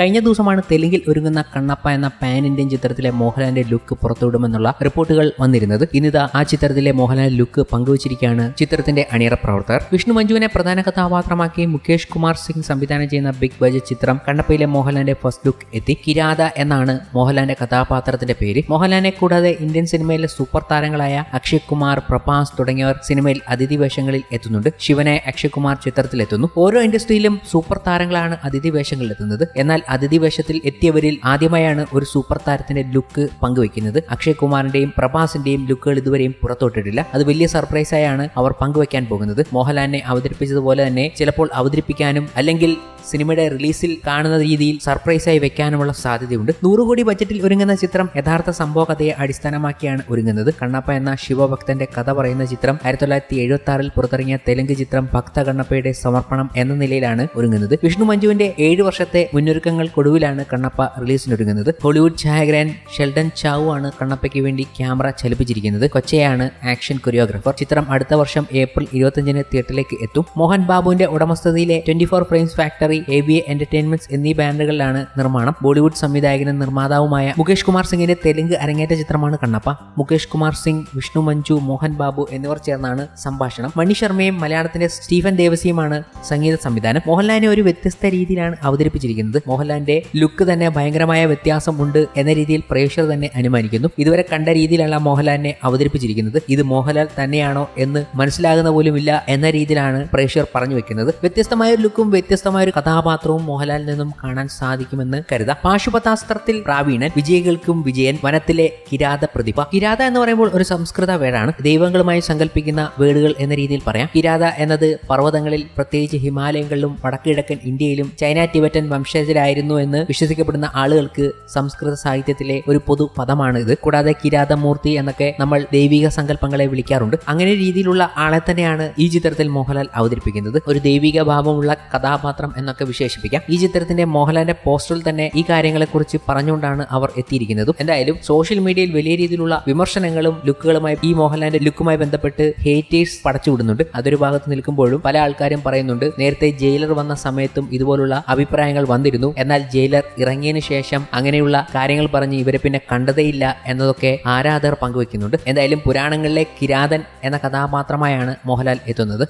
കഴിഞ്ഞ ദിവസമാണ് തെലുങ്കിൽ ഒരുങ്ങുന്ന കണ്ണപ്പ എന്ന പാൻ ഇന്ത്യൻ ചിത്രത്തിലെ മോഹൻലാലിന്റെ ലുക്ക് പുറത്തുവിടുമെന്നുള്ള റിപ്പോർട്ടുകൾ വന്നിരുന്നത്. ഇന്നിതാ ആ ചിത്രത്തിലെ മോഹൻലാൽ ലുക്ക് പങ്കുവച്ചിരിക്കുകയാണ് ചിത്രത്തിന്റെ അണിയറ പ്രവർത്തകർ. വിഷ്ണു മഞ്ജുവിനെ പ്രധാന കഥാപാത്രമാക്കി മുകേഷ് കുമാർ സിംഗ് സംവിധാനം ചെയ്യുന്ന ബിഗ് ബജറ്റ് ചിത്രം കണ്ണപ്പയിലെ മോഹൻലാലിന്റെ ഫസ്റ്റ് ലുക്ക് എത്തി. കിരാത എന്നാണ് മോഹൻലാലിന്റെ കഥാപാത്രത്തിന്റെ പേര്. മോഹൻലാലിനെ കൂടാതെ ഇന്ത്യൻ സിനിമയിലെ സൂപ്പർ താരങ്ങളായ അക്ഷയ് കുമാർ പ്രഭാസ് തുടങ്ങിയവർ സിനിമയിൽ അതിഥി വേഷങ്ങളിൽ എത്തുന്നുണ്ട്. ശിവനെ അക്ഷയ് കുമാർ ചിത്രത്തിലെത്തുന്നു. ഓരോ ഇൻഡസ്ട്രിയിലും സൂപ്പർ താരങ്ങളാണ് അതിഥി വേഷങ്ങളിൽ എത്തുന്നത് എന്നാൽ അതിഥി വേഷത്തിൽ എത്തിയവരിൽ ആദ്യമായാണ് ഒരു സൂപ്പർ താരത്തിന്റെ ലുക്ക് പങ്കുവെക്കുന്നത് അക്ഷയ് കുമാറിന്റെയും പ്രഭാസിന്റെയും ലുക്കുകൾ ഇതുവരെയും പുറത്തോട്ടിട്ടില്ല. അത് വലിയ സർപ്രൈസായാണ് അവർ പങ്കുവെക്കാൻ പോകുന്നത്. മോഹൻലാലിനെ അവതരിപ്പിച്ചതുപോലെ തന്നെ ചിലപ്പോൾ അവതരിപ്പിക്കാനും അല്ലെങ്കിൽ സിനിമയുടെ റിലീസിൽ കാണുന്ന രീതിയിൽ സർപ്രൈസായി വെക്കാനുമുള്ള സാധ്യതയുണ്ട്. നൂറുകോടി ബജറ്റിൽ ഒരുങ്ങുന്ന ചിത്രം യഥാർത്ഥ സംഭവ കഥയെ അടിസ്ഥാനമാക്കിയാണ് ഒരുങ്ങുന്നത്. കണ്ണപ്പ എന്ന ശിവഭക്തന്റെ കഥ പറയുന്ന ചിത്രം ആയിരത്തി തൊള്ളായിരത്തി എഴുപത്തി ആറിൽ പുറത്തിറങ്ങിയ തെലുങ്ക് ചിത്രം ഭക്ത കണ്ണപ്പയുടെ സമർപ്പണം എന്ന നിലയിലാണ് ഒരുങ്ങുന്നത്. വിഷ്ണു മഞ്ജുവിന്റെ ഏഴ് വർഷത്തെ മുന്നൊരുക്കങ്ങൾക്കൊടുവിലാണ് കണ്ണപ്പ റിലീസിനൊരുങ്ങുന്നത്. ഹോളിവുഡ് ഛായാഗ്രഹൻ ഷെൽഡൻ ചാവു ആണ് കണ്ണപ്പയ്ക്ക് വേണ്ടി ക്യാമറ ചലിപ്പിച്ചിരിക്കുന്നത്. കൊച്ചയാണ് ആക്ഷൻ കൊറിയോഗ്രാഫർ. ചിത്രം അടുത്ത വർഷം ഏപ്രിൽ ഇരുപത്തിയഞ്ചിന് തിയേറ്ററിലേക്ക് എത്തും. മോഹൻ ബാബുവിന്റെ ഉടമസ്ഥതയിലെ twenty four frames factory A B A entertainments എന്നീ ബാനറുകളിലാണ് നിർമ്മാണം. ബോളിവുഡ് സംവിധായകനും നിർമ്മാതാവുമായ മുകേഷ് കുമാർ സിംഗിന്റെ തെലുങ്ക് അരങ്ങേറ്റ ചിത്രമാണ് കണ്ണപ്പ. മുകേഷ് കുമാർ സിംഗ് വിഷ്ണു മഞ്ജു മോഹൻ ബാബു എന്നിവർ ചേർന്നാണ് സംഭാഷണം. മണി ശർമ്മയും മലയാളത്തിന്റെ സ്റ്റീഫൻ ദേവസിയുമാണ് സംഗീത സംവിധാനം. മോഹൻലാലിനെ ഒരു വ്യത്യസ്ത രീതിയിലാണ് അവതരിപ്പിച്ചിരിക്കുന്നത്. മോഹൻലാലിന്റെ ലുക്ക് തന്നെ ഭയങ്കരമായ വ്യത്യാസം ഉണ്ട് എന്ന രീതിയിൽ പ്രേക്ഷകർ തന്നെ അനുമാനിക്കുന്നു. ഇതുവരെ കണ്ട രീതിയിലല്ല മോഹൻലാലിനെ അവതരിപ്പിച്ചിരിക്കുന്നത്. ഇത് മോഹൻലാൽ തന്നെയാണോ എന്ന് മനസ്സിലാകുന്ന പോലും ഇല്ല എന്ന രീതിയിലാണ് പ്രേക്ഷകർ പറഞ്ഞു വെക്കുന്നത്. വ്യത്യസ്തമായ ഒരു ലുക്കും വ്യത്യസ്തമായ ഒരു കഥാപാത്രവും മോഹൻലാലിൽ നിന്നും കാണാൻ സാധിക്കുമെന്ന് കരുതാം. പാശുപതാസ്ത്രത്തിൽ പ്രാവീണൻ വിജയികൾക്കും വിജയൻ വനത്തിലെ കിരാത പ്രതിഭ. കിരാത എന്ന് പറയുമ്പോൾ ഒരു സംസ്കൃത വേടാണ്. ദൈവങ്ങളുമായി സങ്കല്പിക്കുന്ന വേടുകൾ എന്ന രീതിയിൽ പറയാം. കിരാത എന്നത് പർവതങ്ങളിൽ പ്രത്യേകിച്ച് ഹിമാലയങ്ങളിലും വടക്കിഴക്കൻ ഇന്ത്യയിലും ചൈന ടിബറ്റൻ വംശജരായിരുന്നു എന്ന് വിശ്വസിക്കപ്പെടുന്ന ആളുകൾക്ക് സംസ്കൃത സാഹിത്യത്തിലെ ഒരു പൊതു പദമാണ് ഇത് കൂടാതെ കിരാതമൂർത്തി എന്നൊക്കെ നമ്മൾ ദൈവിക സങ്കല്പങ്ങളെ വിളിക്കാറുണ്ട്. അങ്ങനെ രീതിയിലുള്ള ആളെ തന്നെയാണ് ഈ ചിത്രത്തിൽ മോഹൻലാൽ അവതരിപ്പിക്കുന്നത്. ഒരു ദൈവിക ഭാവമുള്ള കഥാപാത്രം എന്നൊക്കെ വിശേഷിപ്പിക്കാം. ഈ ചിത്രത്തിന്റെ മോഹൻലാലിന്റെ പോസ്റ്ററിൽ തന്നെ ഈ കാര്യങ്ങളെക്കുറിച്ച് പറഞ്ഞുകൊണ്ടാണ് അവർ എത്തിയിരിക്കുന്നതും. എന്തായാലും സോഷ്യൽ മീഡിയയിൽ വലിയ രീതിയിലുള്ള വിമർശനങ്ങളും ലുക്കുകളുമായി ഈ മോഹൻലാലിന്റെ ലുക്കുമായി ബന്ധപ്പെട്ട് ഹേറ്റേഴ്സ് പടച്ചുവിടുന്നുണ്ട് അതൊരു ഭാഗത്ത് നിൽക്കുമ്പോഴും പല ആൾക്കാരും പറയുന്നുണ്ട് നേരത്തെ ജയിലർ വന്ന സമയത്തും ഇതുപോലുള്ള അഭിപ്രായങ്ങൾ വന്നിരുന്നു. എന്നാൽ ജയിലർ ഇറങ്ങിയതിനു ശേഷം അങ്ങനെയുള്ള കാര്യങ്ങൾ പറഞ്ഞ് ഇവരെ പിന്നെ കണ്ടതേയില്ല എന്നതൊക്കെ ആരാധകർ പങ്കുവെക്കുന്നുണ്ട് എന്തായാലും പുരാണങ്ങളിലെ കിരാതൻ എന്ന കഥാപാത്രമായാണ് മോഹൻലാൽ എത്തുന്നത്.